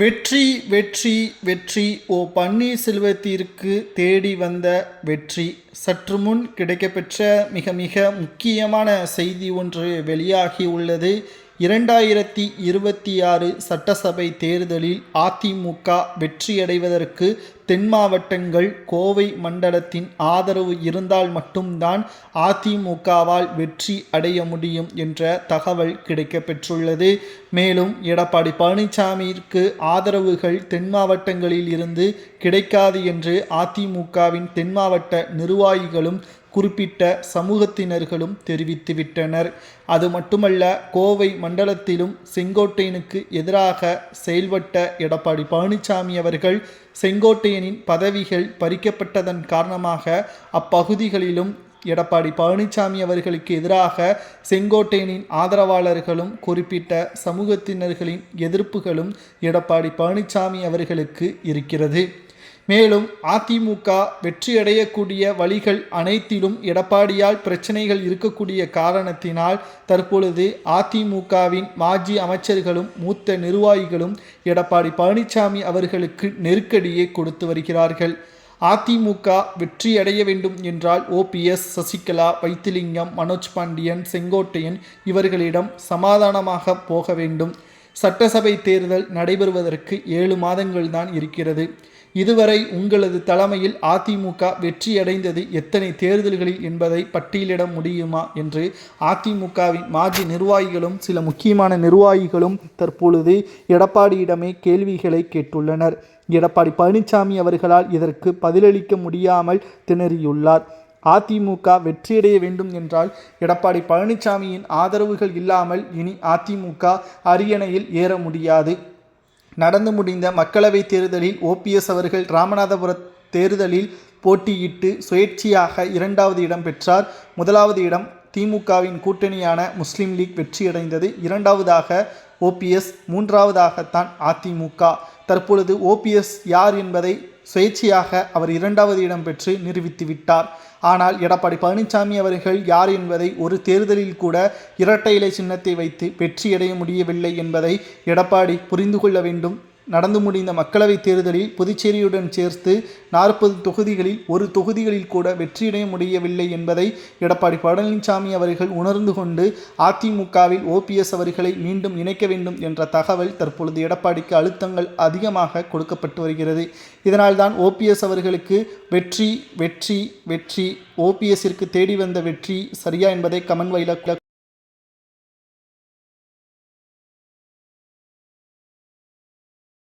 வெற்றி வெற்றி வெற்றி ஓ பன்னீர்செல்வத்திற்கு தேடி வந்த வெற்றி. சற்று முன் கிடைக்கப்பெற்ற மிக மிக முக்கியமான செய்தி ஒன்று வெளியாகி உள்ளது. இரண்டாயிரத்தி இருபத்தி ஆறு சட்டசபை தேர்தலில் அதிமுக வெற்றியடைவதற்கு தென் மாவட்டங்கள் கோவை மண்டலத்தின் ஆதரவு இருந்தால் மட்டும்தான் அதிமுகவால் வெற்றி அடைய முடியும் என்ற தகவல் கிடைக்கப்பெற்றுள்ளது. மேலும் எடப்பாடி பழனிசாமிக்கு ஆதரவுகள் தென் மாவட்டங்களில் இருந்து கிடைக்காது என்று அதிமுகவின் தென் மாவட்ட நிர்வாகிகளும் குறிப்பிட்ட சமூகத்தினர்களும் தெரிவித்துவிட்டனர் அது மட்டுமல்ல கோவை மண்டலத்திலும் செங்கோட்டையனுக்கு எதிராக செயல்பட்ட எடப்பாடி பழனிசாமி அவர்கள் செங்கோட்டையனின் பதவிகள் பறிக்கப்பட்டதன் காரணமாக அப்பகுதிகளிலும் எடப்பாடி பழனிசாமி அவர்களுக்கு எதிராக செங்கோட்டையனின் ஆதரவாளர்களும் குறிப்பிட்ட சமூகத்தினர்களின் எதிர்ப்புகளும் எடப்பாடி பழனிசாமி அவர்களுக்கு இருக்கிறது. மேலும் அதிமுக வெற்றியடையக்கூடிய வழிகள் அனைத்திலும் எடப்பாடியால் பிரச்சனைகள் இருக்கக்கூடிய காரணத்தினால் தற்பொழுது அதிமுகவின் மாஜி அமைச்சர்களும் மூத்த நிர்வாகிகளும் எடப்பாடி பழனிசாமி அவர்களுக்கு நெருக்கடியை கொடுத்து வருகிறார்கள். அதிமுக வெற்றியடைய வேண்டும் என்றால் ஓபிஎஸ் சசிகலா வைத்திலிங்கம் மனோஜ் பாண்டியன் செங்கோட்டையன் இவர்களிடம் சமாதானமாக போக வேண்டும். சட்டசபை தேர்தல் நடைபெறுவதற்கு ஏழு மாதங்கள் தான் இருக்கிறது. இதுவரை உங்களது தலைமையில் அதிமுக வெற்றியடைந்தது எத்தனை தேர்தல்களில் என்பதை பட்டியலிட முடியுமா என்று அதிமுகவின் மாஜி நிர்வாகிகளும் சில முக்கியமான நிர்வாகிகளும் தற்பொழுது எடப்பாடியிடமே கேள்விகளை கேட்டுள்ளனர். எடப்பாடி பழனிசாமி அவர்களால் இதற்கு பதிலளிக்க முடியாமல் திணறியுள்ளார். அதிமுக வெற்றியடைய வேண்டும் என்றால் எடப்பாடி பழனிசாமியின் ஆதரவுகள் இல்லாமல் இனி அதிமுக அரியணையில் ஏற முடியாது. நடந்து முடிந்த மக்களவைத் தேர்தலில் ஓபிஎஸ் அவர்கள் ராமநாதபுர தேர்தலில் போட்டியிட்டு சுயேட்சையாக இரண்டாவது இடம் பெற்றார். முதலாவது இடம் திமுகவின் கூட்டணியான முஸ்லீம் லீக் வெற்றியடைந்தது. இரண்டாவதாக ஓபிஎஸ் மூன்றாவதாகத்தான் அதிமுக தற்பொழுது ஓபிஎஸ் யார் என்பதை சுயேட்சையாக அவர் இரண்டாவது இடம் பெற்று நிரூபித்து விட்டார். ஆனால் எடப்பாடி பழனிசாமி அவர்கள் யார் என்பதை ஒரு தேர்தலில் கூட இரட்டை இலை சின்னத்தை வைத்து வெற்றியடைய முடியவில்லை என்பதை எடப்பாடி புரிந்து கொள்ள வேண்டும். நடந்து முடிந்த மக்களவைத் தேர்தலில் புதுச்சேரியுடன் சேர்த்து நாற்பது தொகுதிகளில் ஒரு தொகுதிகளில் கூட வெற்றியடைய முடியவில்லை என்பதை எடப்பாடி பழனிசாமி அவர்கள் உணர்ந்து கொண்டு அதிமுகவில் ஓபிஎஸ் அவர்களை மீண்டும் இணைக்க வேண்டும் என்ற தகவல் தற்பொழுது எடப்பாடிக்கு அழுத்தங்கள் அதிகமாக கொடுக்கப்பட்டு வருகிறது. இதனால்தான் ஓபிஎஸ் அவர்களுக்கு வெற்றி வெற்றி வெற்றி ஓபிஎஸ்ஸிற்கு தேடி வந்த வெற்றி சரியா என்பதை கமெண்ட் வயலாக